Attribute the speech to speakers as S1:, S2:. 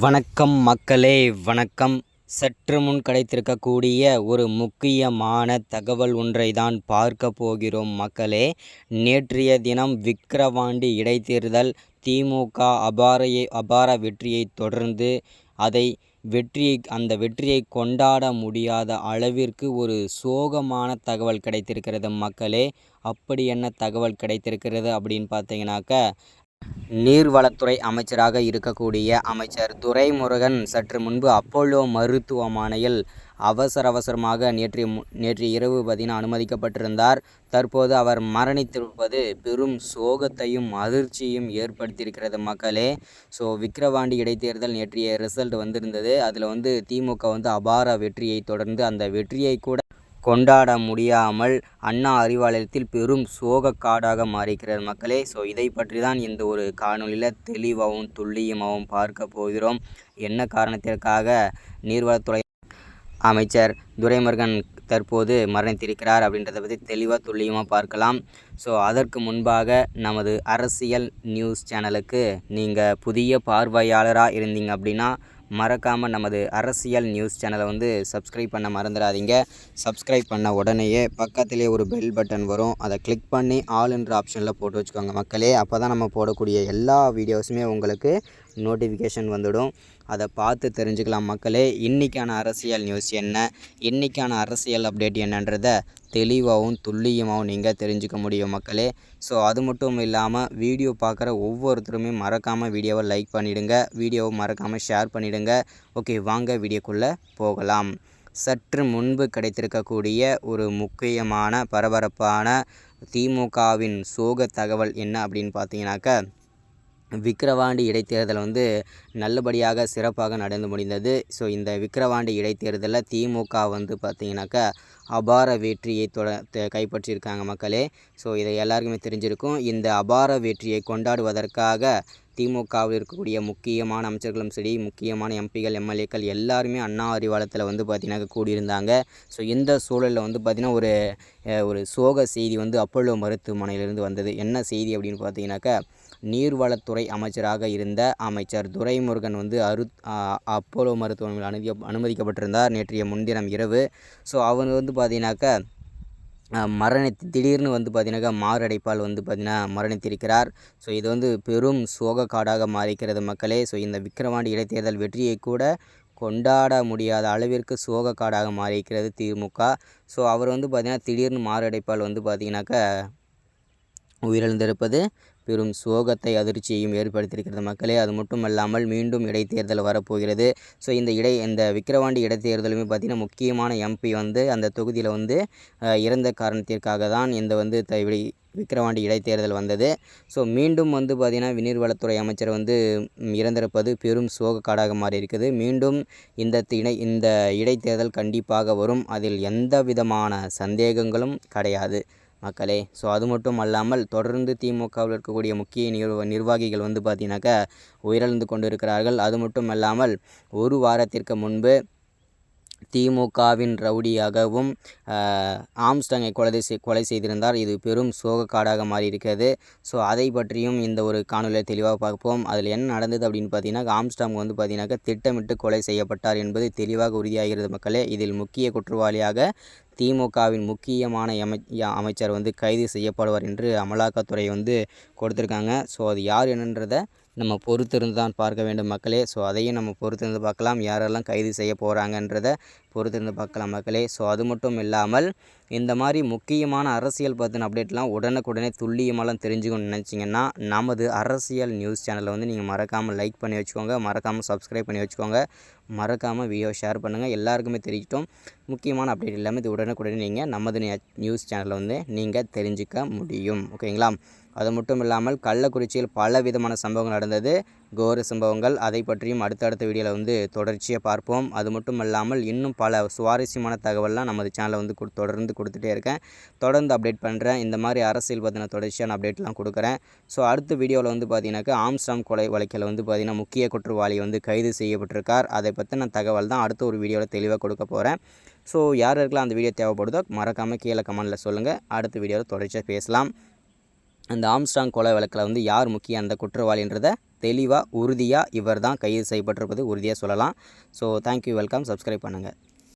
S1: வணக்கம் மக்களே வணக்கம் சற்று முன் கிடைத்திருக்கக்கூடிய ஒரு முக்கியமான தகவல் ஒன்றை தான் பார்க்க போகிறோம் மக்களே நேற்றைய தினம் விக்கிரவாண்டி இடைத்தேர்தல் திமுக அபாரையை அபார வெற்றியை தொடர்ந்து அதை வெற்றியை அந்த வெற்றியை கொண்டாட முடியாத அளவிற்கு ஒரு சோகமான தகவல் கிடைத்திருக்கிறது மக்களே அப்படி என்ன தகவல் கிடைத்திருக்கிறது அப்படின்னு பார்த்தீங்கன்னாக்க நீர்வளத்துறை அமைச்சராக இருக்கக்கூடிய அமைச்சர் துரைமுருகன் சற்று முன்பு அப்போலோ மருத்துவமனையில் அவசர அவசரமாக நேற்று நேற்று இரவு பதின அனுமதிக்கப்பட்டிருந்தார் தற்போது அவர் மரணித்திருப்பது பெரும் சோகத்தையும் அதிர்ச்சியும் ஏற்படுத்தியிருக்கிறது மக்களே ஸோ விக்கிரவாண்டி இடைத்தேர்தல் நேற்றைய ரிசல்ட் வந்திருந்தது அதில் வந்து திமுக வந்து அபார வெற்றியை தொடர்ந்து அந்த வெற்றியை கூட கொண்டாட முடியாமல் அண்ணா அறிவாலயத்தில் பெரும் காடாக மாறிக்கிறார் மக்களே ஸோ இதை பற்றி தான் இந்த ஒரு காணொலியில் தெளிவாகவும் துல்லியமாகவும் பார்க்க போகிறோம் என்ன காரணத்திற்காக நீர்வளத்துறை அமைச்சர் துரைமுருகன் தற்போது மரணித்திருக்கிறார் அப்படின்றத பற்றி தெளிவாக துல்லியமாக பார்க்கலாம் ஸோ அதற்கு முன்பாக நமது அரசியல் நியூஸ் சேனலுக்கு நீங்கள் புதிய பார்வையாளராக இருந்தீங்க அப்படின்னா மறக்காமல் நமது அரசியல் நியூஸ் சேனலை வந்து சப்ஸ்கிரைப் பண்ண மறந்துடாதீங்க சப்ஸ்கிரைப் பண்ண உடனேயே பக்கத்துலேயே ஒரு பெல் பட்டன் வரும் அதை கிளிக் பண்ணி ஆல் என்ற ஆப்ஷனில் போட்டு வச்சுக்கோங்க மக்களே அப்போ தான் நம்ம போடக்கூடிய எல்லா வீடியோஸுமே உங்களுக்கு நோட்டிஃபிகேஷன் வந்துடும் அதை பார்த்து தெரிஞ்சுக்கலாம் மக்களே இன்றைக்கான அரசியல் நியூஸ் என்ன இன்றைக்கான அரசியல் அப்டேட் என்னன்றதை தெளிவாகவும் துல்லியமாகவும் நீங்கள் தெரிஞ்சுக்க முடியும் மக்களே ஸோ அது மட்டும் இல்லாமல் வீடியோ பார்க்குற ஒவ்வொருத்தருமே மறக்காமல் வீடியோவை லைக் பண்ணிவிடுங்க வீடியோவை மறக்காமல் ஷேர் பண்ணிவிடுங்க ஓகே வாங்க வீடியோக்குள்ளே போகலாம் சற்று முன்பு கிடைத்திருக்கக்கூடிய ஒரு முக்கியமான பரபரப்பான திமுகவின் சோக தகவல் என்ன அப்படின்னு பார்த்தீங்கன்னாக்க விக்கிரவாண்டி இடைத்தேர்தல் வந்து நல்லபடியாக சிறப்பாக நடந்து முடிந்தது ஸோ இந்த விக்கிரவாண்டி இடைத்தேர்தலில் திமுக வந்து பார்த்திங்கனாக்கா அபார வெற்றியை தொட கைப்பற்றியிருக்காங்க மக்களே ஸோ இதை எல்லாருக்குமே தெரிஞ்சிருக்கும் இந்த அபார வெற்றியை கொண்டாடுவதற்காக திமுகவில் இருக்கக்கூடிய முக்கியமான அமைச்சர்களும் சரி முக்கியமான எம்பிகள் எம்எல்ஏக்கள் எல்லாருமே அண்ணா அறிவாலத்தில் வந்து பார்த்திங்கனாக்க கூடியிருந்தாங்க ஸோ இந்த சூழலில் வந்து பார்த்திங்கன்னா ஒரு ஒரு சோக செய்தி வந்து அப்பல்லோ மருத்துவமனையிலிருந்து வந்தது என்ன செய்தி அப்படின்னு பார்த்திங்கனாக்கா நீர்வளத்துறை அமைச்சராக இருந்த அமைச்சர் துரைமுருகன் வந்து அரு அப்போலோ மருத்துவமனையில் அனுதி அனுமதிக்கப்பட்டிருந்தார் நேற்றைய முன்தினம் இரவு ஸோ அவர் வந்து பார்த்தீங்கன்னாக்க மரணித்து திடீர்னு வந்து பார்த்தினாக்கா மாரடைப்பால் வந்து பார்த்திங்கன்னா மரணித்திருக்கிறார் ஸோ இது வந்து பெரும் சோக காடாக மாறிக்கிறது மக்களே ஸோ இந்த விக்கிரவாண்டி இடைத்தேர்தல் வெற்றியை கூட கொண்டாட முடியாத அளவிற்கு சோக காடாக மாறிக்கிறது திமுக ஸோ அவர் வந்து பார்த்திங்கன்னா திடீர்னு மாரடைப்பால் வந்து பார்த்திங்கனாக்க உயிரிழந்திருப்பது பெரும் சோகத்தை அதிர்ச்சியையும் ஏற்படுத்தியிருக்கிறது மக்களே அது மட்டுமல்லாமல் மீண்டும் இடைத்தேர்தல் வரப்போகிறது ஸோ இந்த இடை இந்த விக்கிரவாண்டி இடைத்தேர்தலுமே பார்த்திங்கன்னா முக்கியமான எம்பி வந்து அந்த தொகுதியில் வந்து இறந்த காரணத்திற்காக தான் இந்த வந்து இப்படி விக்கிரவாண்டி இடைத்தேர்தல் வந்தது ஸோ மீண்டும் வந்து பார்த்திங்கன்னா விநீர்வளத்துறை அமைச்சர் வந்து இறந்திருப்பது பெரும் சோக காடாக மாறி இருக்குது மீண்டும் இந்த திணை இந்த இடைத்தேர்தல் கண்டிப்பாக வரும் அதில் எந்த விதமான சந்தேகங்களும் கிடையாது மக்களே ஸோ அது மட்டும் அல்லாமல் தொடர்ந்து திமுகவில் இருக்கக்கூடிய முக்கிய நிர்வ நிர்வாகிகள் வந்து பார்த்தீங்கன்னாக்கா உயிரிழந்து கொண்டு இருக்கிறார்கள் அது மட்டும் அல்லாமல் ஒரு வாரத்திற்கு முன்பு திமுகவின் ரவுடியாகவும் ஆம்ஸ்டாங்கை கொலை செய் கொலை செய்திருந்தார் இது பெரும் சோகக்காடாக மாறியிருக்கிறது ஸோ அதை பற்றியும் இந்த ஒரு காணொலியை தெளிவாக பார்ப்போம் அதில் என்ன நடந்தது அப்படின்னு பார்த்தீங்கன்னா ஆம்ஸ்டாங் வந்து பார்த்தீங்கன்னாக்கா திட்டமிட்டு கொலை செய்யப்பட்டார் என்பது தெளிவாக உறுதியாகிறது மக்களே இதில் முக்கிய குற்றவாளியாக திமுகவின் முக்கியமான அமைச்சர் வந்து கைது செய்யப்படுவார் என்று அமலாக்கத்துறை வந்து கொடுத்துருக்காங்க ஸோ அது யார் என்னன்றதை நம்ம பொறுத்திருந்து தான் பார்க்க வேண்டும் மக்களே ஸோ அதையும் நம்ம பொறுத்திருந்து பார்க்கலாம் யாரெல்லாம் கைது செய்ய போகிறாங்கன்றத பொறுத்திருந்து பார்க்கலாம் மக்களே ஸோ அது மட்டும் இல்லாமல் இந்த மாதிரி முக்கியமான அரசியல் பற்றின அப்டேட்லாம் உடனுக்குடனே துல்லியமெல்லாம் தெரிஞ்சுக்கணும்னு நினச்சிங்கன்னா நமது அரசியல் நியூஸ் சேனலை வந்து நீங்கள் மறக்காமல் லைக் பண்ணி வச்சுக்கோங்க மறக்காமல் சப்ஸ்கிரைப் பண்ணி வச்சுக்கோங்க மறக்காமல் வீடியோ ஷேர் பண்ணுங்கள் எல்லாருக்குமே தெரிஞ்சிட்டோம் முக்கியமான அப்டேட் இல்லாமல் இது உடனுக்குடனே நீங்கள் நமது நியூஸ் சேனலில் வந்து நீங்கள் தெரிஞ்சிக்க முடியும் ஓகேங்களா அது மட்டும் இல்லாமல் கள்ளக்குறிச்சியில் பல விதமான சம்பவங்கள் நடந்தது கோர சம்பவங்கள் அதை பற்றியும் அடுத்தடுத்த வீடியோவில் வந்து தொடர்ச்சியாக பார்ப்போம் அது மட்டும் இல்லாமல் இன்னும் பல பல சுவாரஸ்யமான தகவல்லாம் நமது சேனலை வந்து தொடர்ந்து கொடுத்துட்டே இருக்கேன் தொடர்ந்து அப்டேட் பண்ணுறேன் இந்த மாதிரி அரசியல் பற்றின தொடர்ச்சியான அப்டேட்லாம் கொடுக்குறேன் ஸோ அடுத்த வீடியோவில் வந்து பார்த்தீங்கன்னாக்கா ஆம்ஸ்டாம் கொலை வழக்கில் வந்து பார்த்திங்கன்னா முக்கிய குற்றவாளி வந்து கைது செய்யப்பட்டிருக்கார் அதை பற்றின தகவல் தான் அடுத்த ஒரு வீடியோவில் தெளிவாக கொடுக்க போகிறேன் ஸோ யார் இருக்கலாம் அந்த வீடியோ தேவைப்படுதோ மறக்காமல் கீழே கமெண்ட்டில் சொல்லுங்கள் அடுத்த வீடியோவில் தொடர்ச்சியாக பேசலாம் அந்த ஆம்ஸ்டாங் கொலை வழக்கில் வந்து யார் முக்கிய அந்த குற்றவாளின்றதை தெளிவாக உறுதியாக இவர் தான் கைது செய்யப்பட்டிருப்பது உறுதியாக சொல்லலாம் ஸோ தேங்க்யூ வெல்கம் சப்ஸ்கிரைப் பண்ணுங்கள்